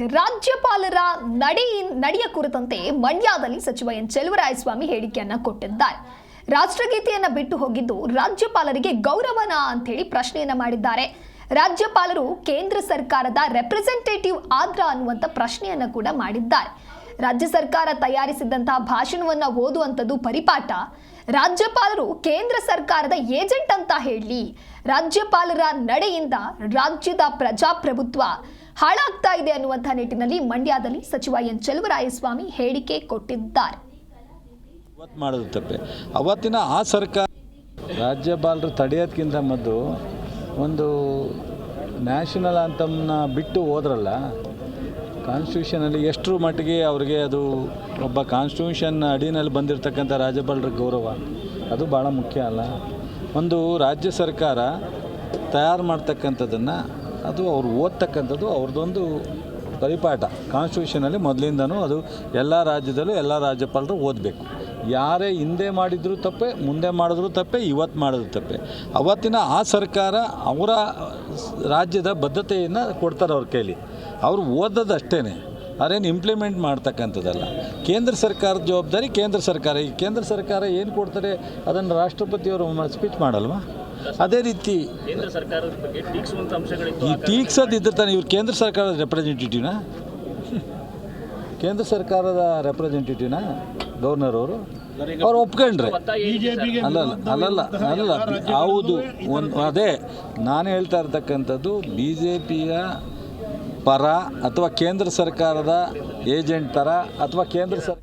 ರಾಜ್ಯಪಾಲರ ನಡೆ ನಡೆಯ ಕುರಿತಂತೆ ಮಂಡ್ಯದಲ್ಲಿ ಸಚಿವ ಎನ್ ಚೆಲುವರಾಯಸ್ವಾಮಿ ಹೇಳಿಕೆಯನ್ನ ಕೊಟ್ಟಿದ್ದಾರೆ. ರಾಷ್ಟ್ರಗೀತೆಯನ್ನ ಬಿಟ್ಟು ಹೋಗಿದ್ದು ರಾಜ್ಯಪಾಲರಿಗೆ ಗೌರವನ ಅಂತ ಹೇಳಿ ಪ್ರಶ್ನೆಯನ್ನ ಮಾಡಿದ್ದಾರೆ. ರಾಜ್ಯಪಾಲರು ಕೇಂದ್ರ ಸರ್ಕಾರದ ರೆಪ್ರೆಸೆಂಟೇಟಿವ್ ಆದ್ರ ಅನ್ನುವಂಥ ಪ್ರಶ್ನೆಯನ್ನ ಕೂಡ ಮಾಡಿದ್ದಾರೆ. ರಾಜ್ಯ ಸರ್ಕಾರ ತಯಾರಿಸಿದಂತಹ ಭಾಷಣವನ್ನ ಓದುವಂಥದ್ದು ಪರಿಪಾಠ. ರಾಜ್ಯಪಾಲರು ಕೇಂದ್ರ ಸರ್ಕಾರದ ಏಜೆಂಟ್ ಅಂತ ಹೇಳಿ ರಾಜ್ಯಪಾಲರ ನಡೆಯಿಂದ ರಾಜ್ಯದ ಪ್ರಜಾಪ್ರಭುತ್ವ ಹಾಳಾಗ್ತಾ ಇದೆ ಅನ್ನುವಂಥ ನಿಟ್ಟಿನಲ್ಲಿ ಮಂಡ್ಯದಲ್ಲಿ ಸಚಿವ ಎನ್ ಚೆಲುವರಾಯಸ್ವಾಮಿ ಹೇಳಿಕೆ ಕೊಟ್ಟಿದ್ದಾರೆ. ಅವತ್ತು ಮಾಡೋದು ತಪ್ಪೆ. ಅವತ್ತಿನ ಆ ಸರ್ಕಾರ ರಾಜ್ಯಪಾಲರು ತಡೆಯೋದಕ್ಕಿಂತ ಮೊದಲು ಒಂದು ನ್ಯಾಷನಲ್ ಅಂತಮ್ನ ಬಿಟ್ಟು ಹೋದ್ರಲ್ಲ ಕಾನ್ಸ್ಟಿಟ್ಯೂಷನಲ್ಲಿ ಎಷ್ಟರ ಮಟ್ಟಿಗೆ ಅವ್ರಿಗೆ ಅದು ಒಬ್ಬ ಕಾನ್ಸ್ಟಿಟ್ಯೂಷನ್ ಅಡಿನಲ್ಲಿ ಬಂದಿರತಕ್ಕಂಥ ರಾಜ್ಯಪಾಲರ ಗೌರವ ಅದು ಭಾಳ ಮುಖ್ಯ ಅಲ್ಲ. ಒಂದು ರಾಜ್ಯ ಸರ್ಕಾರ ತಯಾರು ಮಾಡ್ತಕ್ಕಂಥದ್ದನ್ನು ಅದು ಅವ್ರು ಓದ್ತಕ್ಕಂಥದ್ದು ಅವ್ರದ್ದೊಂದು ಪರಿಪಾಠ. ಕಾನ್ಸ್ಟಿಟ್ಯೂಷನಲ್ಲಿ ಮೊದಲಿಂದನೂ ಅದು ಎಲ್ಲ ರಾಜ್ಯದಲ್ಲೂ ಎಲ್ಲ ರಾಜ್ಯಪಾಲರು ಓದಬೇಕು. ಯಾರೇ ಹಿಂದೆ ಮಾಡಿದರೂ ತಪ್ಪೆ, ಮುಂದೆ ಮಾಡಿದ್ರೂ ತಪ್ಪೆ, ಇವತ್ತು ಮಾಡಿದ್ರು ತಪ್ಪೆ. ಅವತ್ತಿನ ಆ ಸರ್ಕಾರ ಅವರ ರಾಜ್ಯದ ಬದ್ಧತೆಯನ್ನು ಕೊಡ್ತಾರೆ ಅವ್ರ ಕೈಲಿ. ಅವರು ಓದೋದು ಅಷ್ಟೇ ಅದೇನು ಇಂಪ್ಲಿಮೆಂಟ್ ಮಾಡ್ತಕ್ಕಂಥದ್ದಲ್ಲ. ಕೇಂದ್ರ ಸರ್ಕಾರದ ಜವಾಬ್ದಾರಿ ಕೇಂದ್ರ ಸರ್ಕಾರ. ಈ ಕೇಂದ್ರ ಸರ್ಕಾರ ಏನು ಕೊಡ್ತಾರೆ ಅದನ್ನು ರಾಷ್ಟ್ರಪತಿಯವರು ಸ್ಪೀಚ್ ಮಾಡಲ್ವಾ? ಅದೇ ರೀತಿ ಕೇಂದ್ರ ಸರ್ಕಾರದ ಬಗ್ಗೆ ಅಂಶಗಳಿತ್ತು. ಈ ಟೀಕ್ಸೋದಿದ್ದರೆ ತಾನೆ ಇವ್ರು ಕೇಂದ್ರ ಸರ್ಕಾರದ ರೆಪ್ರೆಸೆಂಟೇಟಿವ್ನಾ ಕೇಂದ್ರ ಸರ್ಕಾರದ ರೆಪ್ರೆಸೆಂಟೇಟಿವ್ನಾ ಗವರ್ನರ್ ಅವರು? ಅವ್ರು ಒಪ್ಕೊಂಡ್ರೆ. ಅಲ್ಲಲ್ಲ ಅಲ್ಲಲ್ಲ ಅಲ್ಲ ಹೌದು ಒಂದು ಅದೇ ನಾನು ಹೇಳ್ತಾ ಇರ್ತಕ್ಕಂಥದ್ದು ಬಿ ಜೆ ಪಿಯ ಪರ ಅಥವಾ ಕೇಂದ್ರ ಸರ್ಕಾರದ ಏಜೆಂಟ್ ಥರ ಅಥವಾ ಕೇಂದ್ರ ಸರ್